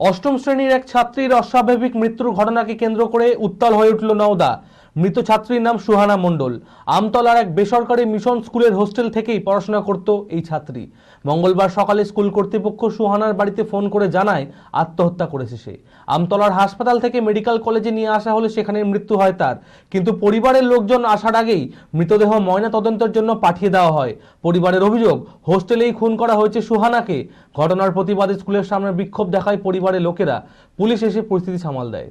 অষ্টম শ্রেণির এক ছাত্রীর অস্বাভাবিক মৃত্যুর ঘটনাকে কেন্দ্র করে উত্তাল হয়ে উঠল নওদা। মৃত ছাত্রীর নাম সুহানা মণ্ডল। আমতলার এক বেসরকারি মিশন স্কুলের হোস্টেল থেকেই পড়াশোনা করত এই ছাত্রী। মঙ্গলবার সকালে স্কুল কর্তৃপক্ষ সুহানার বাড়িতে ফোন করে জানায়, আত্মহত্যা করেছে সে। আমতলার হাসপাতাল থেকে মেডিকেল কলেজে নিয়ে আসা হলে সেখানে মৃত্যু হয় তার। কিন্তু পরিবারের লোকজন আসার আগেই মৃতদেহ ময়না তদন্তের জন্য পাঠিয়ে দেওয়া হয়। পরিবারের অভিযোগ, হোস্টেলেই খুন করা হয়েছে সুহানাকে। ঘটনার প্রতিবাদে স্কুলের সামনে বিক্ষোভ দেখায় পরিবারের লোকেরা। পুলিশ এসে পরিস্থিতি সামাল দেয়।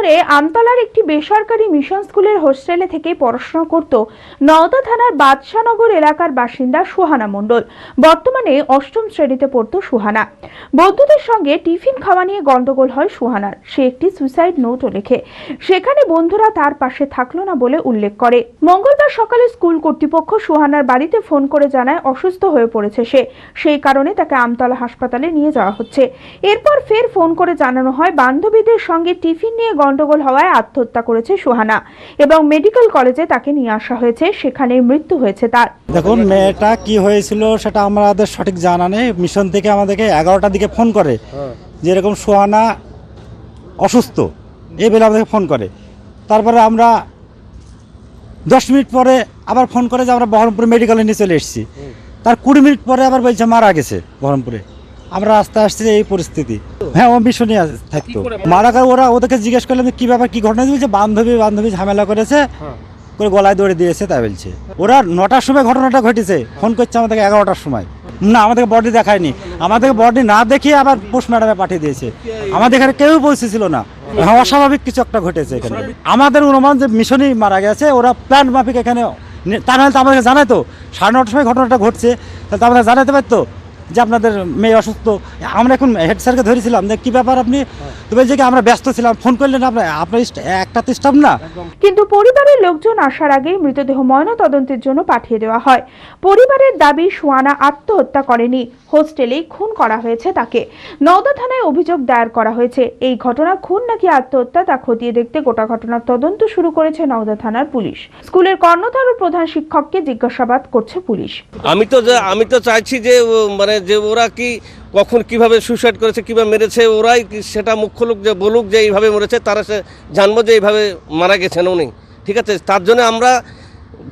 বছর আমতলার একটি বেসরকারি মিশন স্কুলের হোস্টেলে থেকে পড়াশোনা করত নওদা থানার বাদশানগর এলাকার বাসিন্দা সুহানা মণ্ডল। বর্তমানে অষ্টম শ্রেণীতে পড়তো সুহানা। বন্ধুদের সঙ্গে টিফিন খাওয়া নিয়ে গন্ডগোল হয় সুহানার। সে একটি সুইসাইড নোটও লেখে। সেখানে বন্ধুরা তার পাশে থাকল না বলে উল্লেখ করে। মঙ্গলবার সকালে স্কুল কর্তৃপক্ষ সুহানার বাড়িতে ফোন করে জানায় অসুস্থ হয়ে পড়েছে সে। সেই কারণে তাকে আমতলা হাসপাতালে নিয়ে যাওয়া হচ্ছে। এরপর ফের ফোন করে জানানো হয় বান্ধবীদের সঙ্গে টিফিন নিয়ে গন্ডগোল হওয়ায় আত্মহত্যা করেছে সুহানা এবং মেডিকেল কলেজে তাকে নিয়ে আসা হয়েছে। সেখানে মৃত্যু হয়েছে তার। দেখুন মেয়েটা কি হয়েছিল সেটা আমাদের সঠিক জানা নেই। মিশন থেকে আমাদেরকে এগারোটার দিকে ফোন করে। যেরকম সোহানা অসুস্থ এই বেলা আমাদেরকে ফোন করে। তারপরে আমরা দশ মিনিট পরে আবার ফোন করে যে আমরা বহরমপুর মেডিকেলে নিয়ে চলে এসেছি। তার কুড়ি মিনিট পরে আবার বলছে মারা গেছে বহরমপুরে। আমরা আস্তে আস্তে এই পরিস্থিতি। হ্যাঁ ও মিশনে আস- থাকতো। মারা গেলে ওরা ওদেরকে জিজ্ঞেস করলাম যে কি ব্যাপার কি ঘটনা? দিয়েছে বান্ধবী বান্ধবী ঝামেলা করেছে করে গলায় দৌড়ে দিয়েছে তাই বলছে। ওরা নটার সময় ঘটনাটা ঘটেছে। ফোন করছে আমাদেরকে এগারোটার সময়। না আমাদেরকে বডি দেখায়নি। আমাদেরকে বডি না দেখিয়ে আবার পোস্ট ম্যাডামে পাঠিয়ে দিয়েছে। আমাদের এখানে কেউ পৌঁছেছিল না। হ্যাঁ, অস্বাভাবিক কিছু একটা ঘটেছে এখানে। আমাদের অনুমান যে মিশনই মারা গেছে ওরা প্ল্যান মাফিক এখানে তা নাহলে তো আমাদেরকে জানাতো সাড়ে নটার সময় ঘটনাটা ঘটছে তাহলে তো আমাদের জানাতে পারতো। যে আপনাদের মেয়ে অসুস্থ আমরা এখন হেড স্যারকে ধরেছিলাম যে কী ব্যাপার আপনি? তো বলছে কি আমরা ব্যস্ত ছিলাম ফোন করলেন আপনার আপনার একটা তো স্টাফ না? কিন্তু পরিবারের লোকজন আসার আগেই মৃতদেহ ময়না তদন্তের জন্য পাঠিয়ে দেওয়া হয়। পরিবারের দাবি সুয়ানা আত্মহত্যা করেনি। হোস্টেলেই খুন করা হয়েছে তাকে। নওদা থানায় অভিযোগ দায়ের করা হয়েছে। এই ঘটনা খুন নাকি আত্মহত্যা তা খতিয়ে দেখতে গোটা ঘটনার তদন্ত শুরু করেছে নওদা থানার পুলিশ। স্কুলের কর্ণধার ও প্রধান শিক্ষককে জিজ্ঞাসাবাদ করছে পুলিশ। আমি তো আমি তো চাইছি যে মানে যে ওরা কি, কখন কীভাবে সুইসাইড করেছে, কীভাবে মেরেছে, ওরাই সেটা মুখ্য লোক যে বলুক যে এইভাবে মরেছে, তারা সে জানব যে এইভাবে মারা গেছেন উনি। ঠিক আছে? তার জন্য আমরা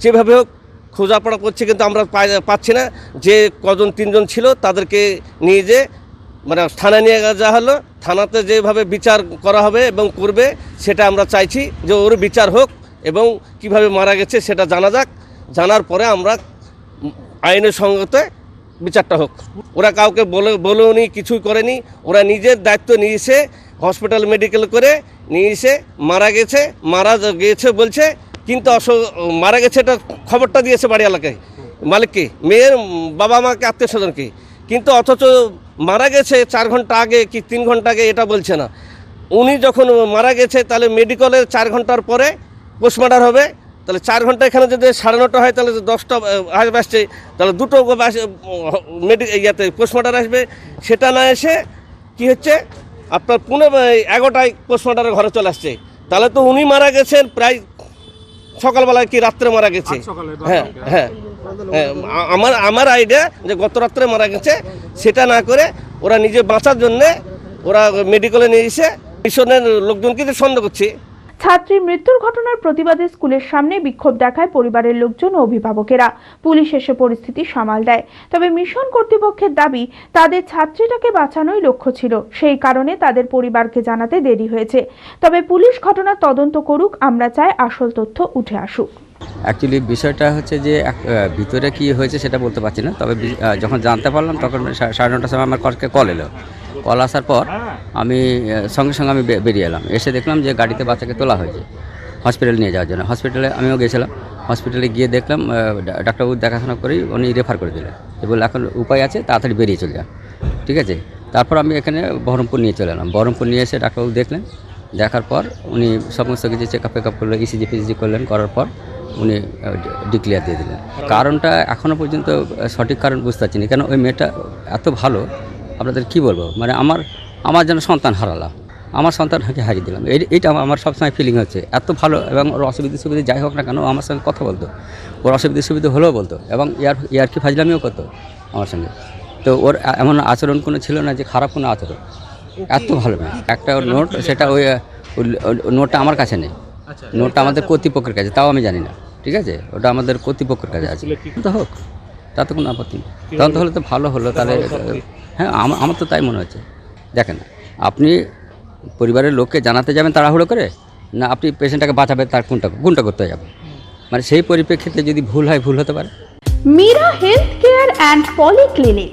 যেভাবে হোক খোঁজাপড়া করছি, কিন্তু আমরা পাচ্ছি না। যে কজন, তিনজন ছিল, তাদেরকে নিয়ে যে মানে থানায় নিয়ে যাওয়া হলো। থানাতে যেভাবে বিচার করা হবে এবং করবে, সেটা আমরা চাইছি যে ওর বিচার হোক এবং কীভাবে মারা গেছে, সেটা জানা যাক। জানার পরে আমরা আইনের সঙ্গতে বিচারটা হোক। ওরা কাউকে বলে, বলেওনি, কিছুই করেনি। ওরা নিজের দায়িত্ব নিয়েছে হসপিটাল মেডিকেল করে নিয়ে এসে মারা গেছে, মারা গিয়েছে বলছে, কিন্তু অস, মারা গেছে এটা খবরটা দিয়েছে বাড়ি এলাকায় মালিককে মেয়ের বাবা মাকে, আত্মীয় স্বজনকে। কিন্তু অথচ মারা গেছে চার ঘণ্টা আগে কি তিন ঘণ্টা আগে এটা বলছে না। উনি যখন মারা গেছে তাহলে মেডিকেলের চার ঘণ্টার পরে পোস্টমার্টার হবে। তাহলে চার ঘণ্টা এখানে যদি সাড়ে নটা হয় তাহলে দশটা আসছে তাহলে দুটো মেডি ইয়াতে পোস্টমার্টার আসবে। সেটা না এসে কি হচ্ছে? আপনার পুনে এগারোটায় পোস্টমার্টারের ঘরে চলে আসছে। তাহলে তো উনি মারা গেছেন প্রায় সকালবেলায় কি রাত্রে মারা গেছে? হ্যাঁ হ্যাঁ হ্যাঁ, আমার আমার আইডিয়া যে গত রাত্রে মারা গেছে সেটা না করে ওরা নিজে বাঁচার জন্যে ওরা মেডিকেলে নিয়ে এসে মিশনের লোকজনকে যে সন্দেহ করছে। ছাত্রীর মৃত্যুর ঘটনার প্রতিবাদে স্কুলের সামনে বিক্ষোভ দেখায় পরিবারের লোকজন ও অভিভাবকেরা। পুলিশ এসে পরিস্থিতি সামাল দেয়। তবে মিশন কর্তৃপক্ষের দাবি, তাদের ছাত্রীটাকে বাঁচানোই লক্ষ্য ছিল। সেই কারণে তাদের পরিবারকে জানাতে দেরি হয়েছে। তবে পুলিশ ঘটনার তদন্ত করুক, আমরা চাই আসল তথ্য উঠে আসুক। অ্যাকচুয়ালি বিষয়টা হচ্ছে যে ভিতরে কি হয়েছে সেটা বলতে পারছি না। তবে যখন জানতে পারলাম, তখন সাড়ে নটার সময় আমার কলকে কল এলো। কল আসার পর আমি সঙ্গে সঙ্গে আমি বেরিয়ে এলাম। এসে দেখলাম যে গাড়িতে বাচ্চাকে তোলা হয়েছে হসপিটাল নিয়ে যাওয়ার জন্য। হসপিটালে আমিও গেছিলাম। হসপিটালে গিয়ে দেখলাম ডাক্তারবাবু দেখাশোনা করেই উনি রেফার করে দিলেন। যে বলল এখন উপায় আছে তাড়াতাড়ি বেরিয়ে চলে যান ঠিক আছে? তারপর আমি এখানে বহরমপুর নিয়ে চলে এলাম। বহরমপুর নিয়ে এসে ডাক্তারবাবু দেখলেন। দেখার পর উনি সমস্ত কিছু চেক আপ আপ করল ইসিজি ফিসিজি করলেন করার পর উনি ডিক্লেয়ার দিয়ে দিলেন। কারণটা এখনও পর্যন্ত সঠিক কারণ বুঝতে পারছি না। কেন ওই মেয়েটা এত ভালো আপনাদের কি বলব? মানে আমার আমার যেন সন্তান হারালাম। আমার সন্তানকে হারিয়ে দিলাম। এই এইটা আমার- সবসময় ফিলিং হচ্ছে। এত ভালো এবং ওর অসুবিধা সুবিধা যাই হোক না কেন আমার সঙ্গে কথা বলতো। ওর অসুবিধা সুবিধা হলেও বলতো এবং ইয়ার ইয়ার কি ফাজলামিও করতো আমার সঙ্গে। তো ওর এমন আচরণ কোনো ছিল না যে খারাপ কোনো আচরণ। এত ভালো না। একটা ওর নোট সেটা ওই নোটটা আমার কাছে নেই। নোটটা আমাদের কর্তৃপক্ষের কাছে তাও আমি জানি না। ঠিক আছে? ওটা আমাদের কর্তৃপক্ষের কাছে আছে। তো হোক। তাতে কোনো আপত্তি নেই। তখন হলে তো ভালো হলো তাহলে হ্যাঁ আমার আমার তো তাই মনে হচ্ছে। দেখেন আপনি পরিবারের লোককে জানাতে যাবেন তাড়াহুড়ো করে না আপনি পেশেন্টটাকে বাঁচাবেন তার কোনটা কোনটা করতে যাবে মানে সেই পরিপ্রেক্ষিতে যদি ভুল হয় ভুল হতে পারে। Meera health care and polyclinic